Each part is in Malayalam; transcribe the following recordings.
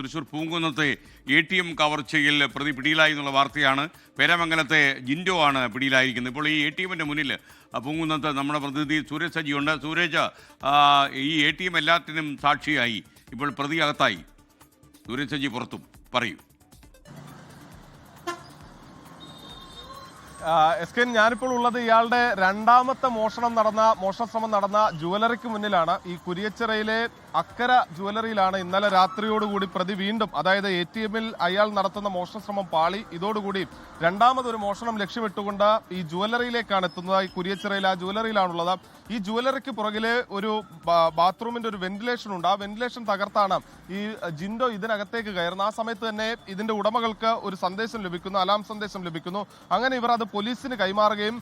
തൃശൂർ പൂങ്കുന്നത്തെ എ ടി എം കവർച്ചയിൽ പ്രതി പിടിയിലായി എന്നുള്ള വാർത്തയാണ് പേരമംഗലത്തെ ജിൻഡോ ആണ് പിടിയിലായിരിക്കുന്നത്. ഇപ്പോൾ ഈ എ ടി എമ്മിന്റെ മുന്നിൽ പൂങ്കുന്നത്ത് നമ്മുടെ പ്രതിനിധി സൂരജ് സജിയുണ്ട് സൂരജ് ഈ എ ടി എം എല്ലാത്തിനും സാക്ഷിയായി. ഇപ്പോൾ പ്രതി അകത്തായി. സൂരജ് സജി പുറത്തും. പറയൂ. എസ് കെ ഞാനിപ്പോൾ ഉള്ളത് ഇയാളുടെ രണ്ടാമത്തെ മോഷണം നടന്ന മോഷണശ്രമം നടന്ന ജുവലറിക്ക് മുന്നിലാണ്. ഈ കുരിയച്ചിറയിലെ അക്കര ജുവലറിയിലാണ് ഇന്നലെ രാത്രിയോടുകൂടി പ്രതി വീണ്ടും. അതായത് എ ടി എമ്മിൽ അയാൾ നടത്തുന്ന മോഷണശ്രമം പാളി. ഇതോടുകൂടി രണ്ടാമതൊരു മോഷണം ലക്ഷ്യമിട്ടുകൊണ്ട് ഈ ജുവലറിയിലേക്കാണ് എത്തുന്നത് ഈ കുരിയച്ചിറയിൽ ആ ജുവലറിയിലാണുള്ളത് ഈ ജുവലറിക്ക് പുറകിലെ ഒരു ബാത്റൂമിന്റെ ഒരു വെന്റിലേഷൻ ഉണ്ട്. ആ വെന്റിലേഷൻ തകർത്താണ് ഈ ജിൻഡോ ഇതിനകത്തേക്ക് കയറുന്നത്. ആ സമയത്ത് തന്നെ ഇതിന്റെ ഉടമകൾക്ക് ഒരു സന്ദേശം ലഭിക്കുന്നു അലാം സന്ദേശം ലഭിക്കുന്നു. അങ്ങനെ ഇവർ അത് പോലീസിന് കൈമാറുകയും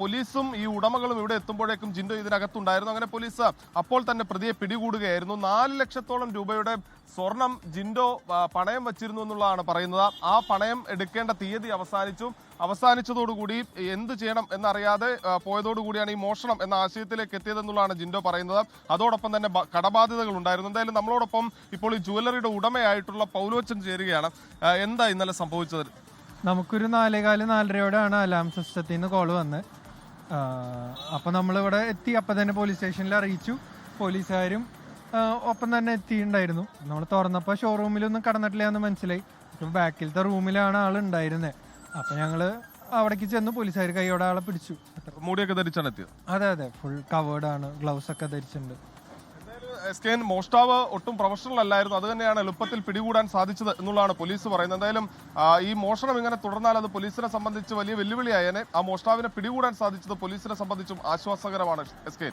പോലീസും ഈ ഉടമകളും ഇവിടെ എത്തുമ്പോഴേക്കും ജിൻഡോ ഇതിനകത്തുണ്ടായിരുന്നു. അങ്ങനെ പോലീസ് അപ്പോൾ തന്നെ പ്രതിയെ പിടികൂടുകയായിരുന്നു. നാല് ലക്ഷത്തോളം രൂപയുടെ സ്വർണം ജിൻഡോ പണയം വച്ചിരുന്നു എന്നുള്ളതാണ് പറയുന്നത്. ആ പണയം എടുക്കേണ്ട തീയതി അവസാനിച്ചു. അവസാനിച്ചതോടുകൂടി എന്ത് ചെയ്യണം എന്നറിയാതെ പോയതോടുകൂടിയാണ് ഈ മോഷണം എന്ന ആശയത്തിലേക്ക് എത്തിയതെന്നുള്ളതാണ് ജിൻഡോ പറയുന്നത്. അതോടൊപ്പം തന്നെ കടബാധ്യതകൾ ഉണ്ടായിരുന്നു. എന്തായാലും നമ്മളോടൊപ്പം ഇപ്പോൾ ഈ ജുവലറിയുടെ ഉടമയായിട്ടുള്ള പൗലോച്ചൻ ചേരുകയാണ്. എന്താ ഇന്നലെ സംഭവിച്ചത്? നമുക്കൊരു നാലേകാൽ നാലരയോടെയാണ് അലാം സിസ്റ്റത്തിൽ നിന്ന് കോൾ വന്ന് അപ്പോൾ നമ്മളിവിടെ എത്തി. അപ്പം തന്നെ പോലീസ് സ്റ്റേഷനിൽ അറിയിച്ചു. പോലീസുകാരും ഒപ്പം തന്നെ എത്തിയിട്ടുണ്ടായിരുന്നു. നമ്മൾ തുറന്നപ്പോൾ ഷോറൂമിലൊന്നും കടന്നിട്ടില്ല എന്ന് മനസ്സിലായി. അപ്പം ബാക്കിലത്തെ റൂമിലാണ് ആൾ ഉണ്ടായിരുന്നത് അപ്പം ഞങ്ങൾ അവിടേക്ക് ചെന്ന് പോലീസുകാർ കൈയോടെ ആളെ പിടിച്ചു. മൂടിയൊക്കെ ധരിച്ചാണ് എത്തിയത്? അതെ അതെ. ഫുൾ കവേർഡ് ആണ്. ഗ്ലൗസ് ഒക്കെ ധരിച്ചിട്ടുണ്ട്. എസ് കെ എൻ മോഷ്ടാവ് ഒട്ടും പ്രൊഫഷണൽ അല്ലായിരുന്നു. അത് തന്നെയാണ് എളുപ്പത്തിൽ പിടികൂടാൻ സാധിച്ചത് എന്നുള്ളതാണ് പോലീസ് പറയുന്നത്. എന്തായാലും ഈ മോഷണം ഇങ്ങനെ തുടർന്നാൽ അത് പോലീസിനെ സംബന്ധിച്ച് വലിയ വെല്ലുവിളിയായനെ. ആ മോഷ്ടാവിനെ പിടികൂടാൻ സാധിച്ചത് പോലീസിനെ സംബന്ധിച്ചും ആശ്വാസകരമാണ് എസ് കെ. എൻ